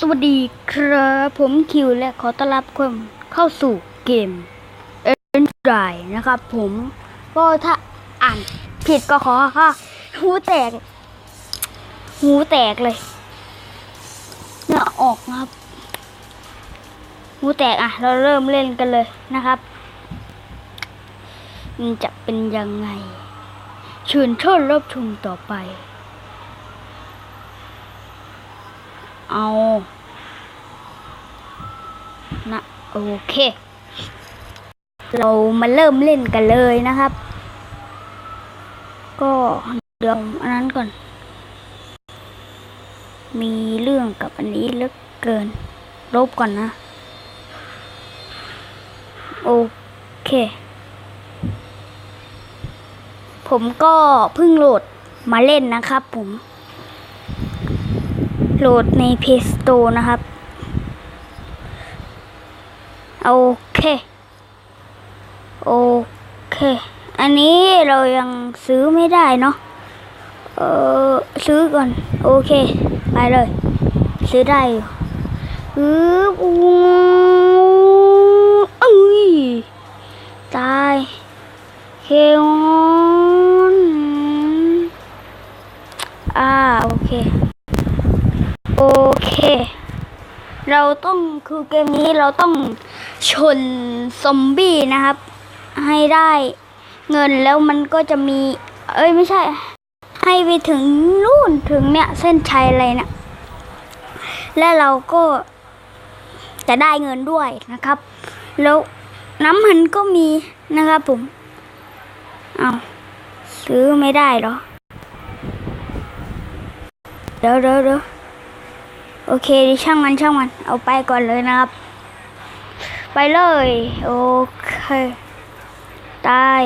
สวัสดีครับ ผมคิวและขอต้อนรับคุณเข้าสู่เกม e n d r y นะครับผมก็ถ้าอ่านผิดก็ขอค่ะหูแตก หูแตกเลยเหงื่อออกนะครับ หูแตกอะ เราเริ่มเล่นกันเลยนะครับมันจะเป็นยังไงเชิญเชมรับชมต่อไป เอานะโอเค เรามาเริ่มเล่นกันเลยนะครับ ก็เดี๋ยวอันนั้นก่อน มีเรื่องกับอันนี้เลือเกินลบก่อนนะ โอเค ผมก็เพิ่งโหลดมาเล่นนะครับผม โหลดใน Play Store นะครับ โอเค โอเค อันนี้เรายังซื้อไม่ได้เนาะ เออซื้อก่อน โอเค ไปเลย ซื้อได้อยู่อืออู้ยตายเคออนอ่า โอเค โอเค เราต้องคือเกมนี้เราต้องชนซอมบี้นะครับ ให้ได้เงินแล้วมันก็จะมี เอ้ยไม่ใช่ ให้ไปถึงนู่นถึงเนี่ยเส้นชัยอะไรเนี่ยและเราก็จะได้เงินด้วยนะครับ แล้วน้ำมันก็มีนะครับผมเอาซื้อไม่ได้หรอเดี๋ยวเดี๋ยวเดี๋ยว โอเคช่างมันช่างมัน เอาไปก่อนเลยนะครับ ไปเลย โอเค ตาย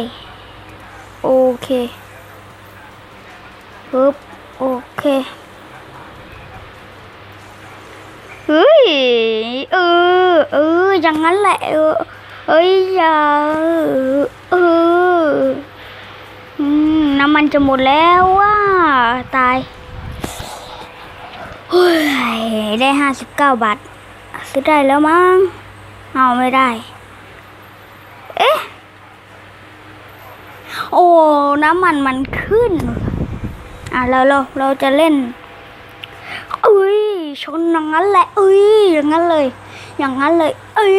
โอเคปึ๊บโอเคเฮ้ยเออเอออย่างนั้นแหละเออเอ้ยอย่าเออน้ำมันจะหมดแล้วว่าตาย เฮ้ย ได้ห้าสิบเก้าบาท ซื้อได้แล้วมั้ง เอาไม่ได้ เอ๊ะ โอ้ น้ำมันมันขึ้น อะ เราเราเราจะเล่นเอ้ย ชนอย่างนั้นแหละ เอ้ย อย่างนั้นเลย อย่างนั้นเลย เอ้ย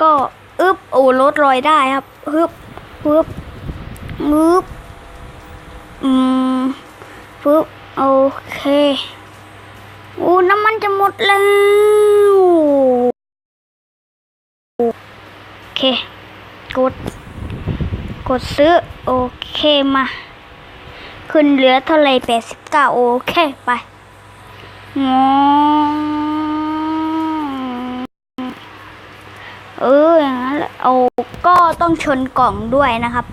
ก็อึบโอ้รถลอยได้ครับฮึบฮึบฮึบอืมฟึบ โอเคโอ้น้ำมันจะหมดแล้ว โอเค กด กดซื้อ โอเคมา ขึ้นเหลือเท่าไรแปดสิบเก้าโอเค ไปงเอออย่างนั้นแหละเอาก็ต้องชนกล่องด้วยนะครับ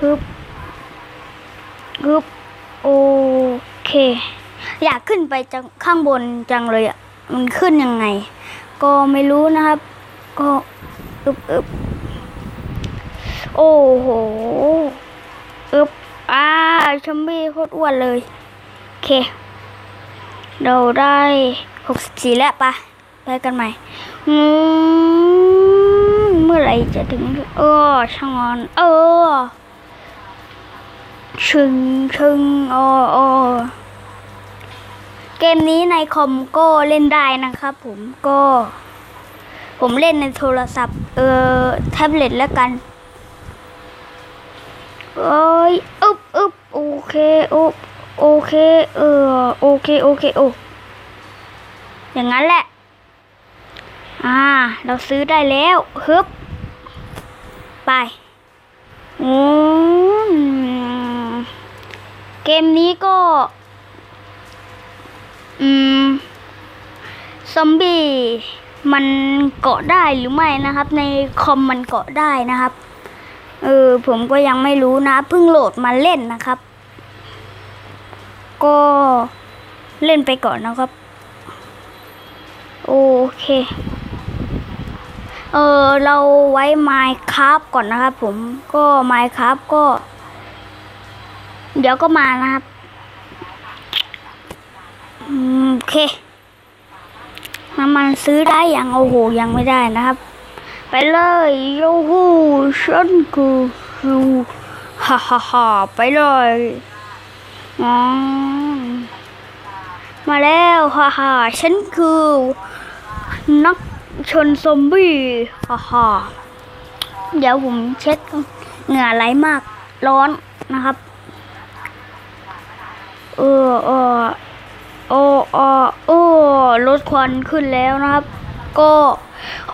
ฮึบฮึบ โอเค อยากขึ้นไปจังข้างบนจังเลยอะ มันขึ้นยังไง ก็ไม่รู้นะครับ ก็อึบอึบโอ้โหอึบอ่าชัมบี้โคตรอ้วนเลย โอเค เราได้หกสิบสี่แล้วปะไปกันใหม่อืมเมื่อไรจะถึง เออช่างอน เออ ชึงชึงโอโอเกมนี้ในคอมก็เล่นได้นะครับผมก็ ผมเล่นในโทรศัพท์ เออแท็บเล็ตแล้วกันเอ้ยอึบอึบโอเคโอโอเค เออ โอเค โอเค โอ อย่างนั้นแหละ อ่า เราซื้อได้แล้วฮึบไปอืม เกมนี้ก็ อืม ซอมบี้มันเกาะได้หรือไม่นะครับ ในคอมมันเกาะได้นะครับ เออ ผมก็ยังไม่รู้นะเพิ่งโหลดมาเล่นนะครับ ก็เล่นไปก่อนนะครับ โอเค เออเราไว้ Minecraft ก่อนนะครับผมก็ Minecraft ก็ เดี๋ยวก็มานะครับโอเคน้ำมันซื้อได้ยังโอ้โหยังไม่ได้นะครับ ไปเลยโยฮูฉันคือฮูฮ่าฮ่าฮ่าไปเลยอ๋อมาแล้วฮ่าฮ่าฉันคือ นักชนซอมบี้ฮ่าฮ่าเดี๋ยวผมเช็ดเหงื่อไหลมากร้อนนะครับ เออเออโอ้โอ้โอ้ลดควันขึ้นแล้วนะครับ ก็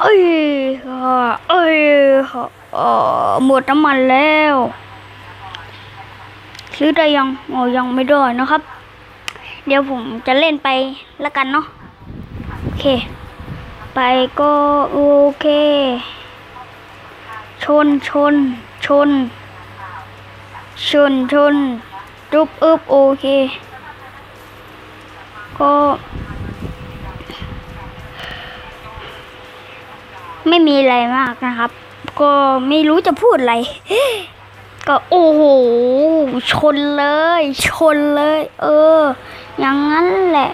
เอ้ยอ่าเอ้ยเอ่อหมดน้ำมันแล้ว ซื้อได้ยังโอ้ยังไม่ได้นะครับ เดี๋ยวผมจะเล่นไปละกันเนาะโอเค ไปก็โอเค ชนชนชน ชนชน จุบอึบโอเค ก็ ไม่มีอะไรมากนะครับ ก็ไม่รู้จะพูดอะไร ก็โอ้โห ชนเลย ชนเลย เออ อย่างนั้นแหละ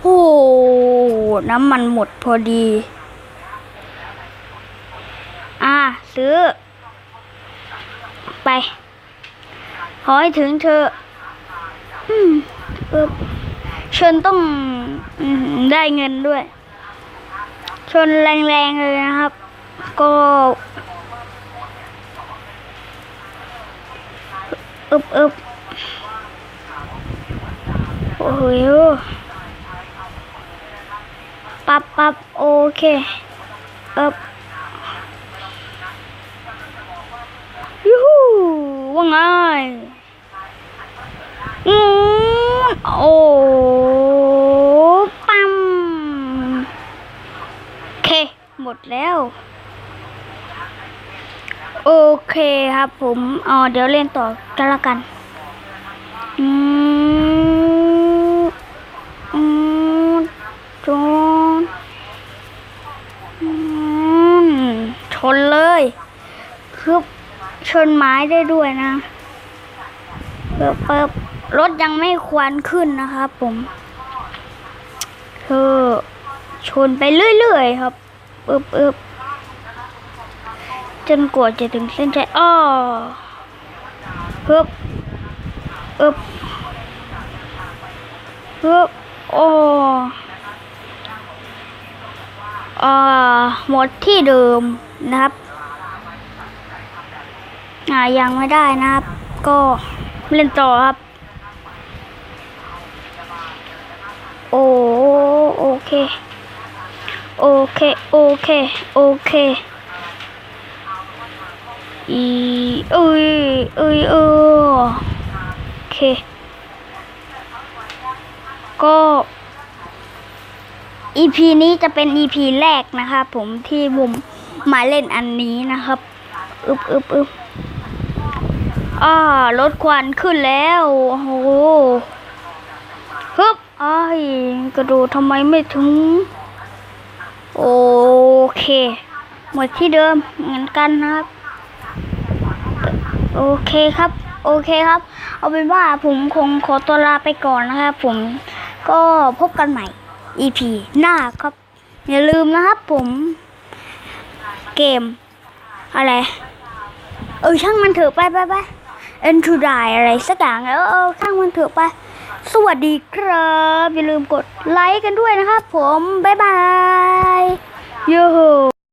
โอ้น้ำมันหมดพอดี อ่าซื้อ ไป ขอให้ถึงเธอ อืมเออชนต้องอได้เงินด้วย ชนแรงๆเลยนะครับ ก็อึบอึบโอ้โหปับปับโอเคอึบยูฮู ว่าไงอืมโอ้ปั๊มเค หมดแล้ว โอเคครับผมอ๋อเดี๋ยวเล่นต่อกันละกันอืมอืมจนชนเลย คือ ชนไม้ได้ด้วยนะเปิบเปิบรถยังไม่ควันขึ้นนะครับผมเธอชนไปเรื่อยๆครับเปิบเปิบจนกว่าจะถึงเส้นชัยอ้อเพิบเอบเพิบโอ้อ่าหมดที่เดิมนะครับ อ่ายังไม่ได้นะครับ ก็เล่นต่อครับ โอ้โอเค โอเค โอเค โอเค อีเอ้ยเอ้ยเออโอเค ก็ EP นี้จะเป็น EP แรกนะครับผมที่ผมมาเล่นอันนี้นะครับ อึบอึบอึบ อ่ารถควันขึ้นแล้วโอ้โหฮึบอ้ายกระโดดทำไมไม่ถึง โอเคหมดที่เดิมเหมือนกันนะครับ โอเคครับ โอเคครับ เอาเป็นว่าผมคงขอตัวลาไปก่อนนะครับผมก็พบกันใหม่ EP หน้าครับ อย่าลืมนะครับผมเกม อะไร เออช่างมันเถอะไปไปไป เอ็นทูไดอะไรสักอย่างแล้วเออข้างมันเถอะไป สวัสดีครับ อย่าลืมกดไลค์กันด้วยนะครับผม บ๊ายบายโยโฮ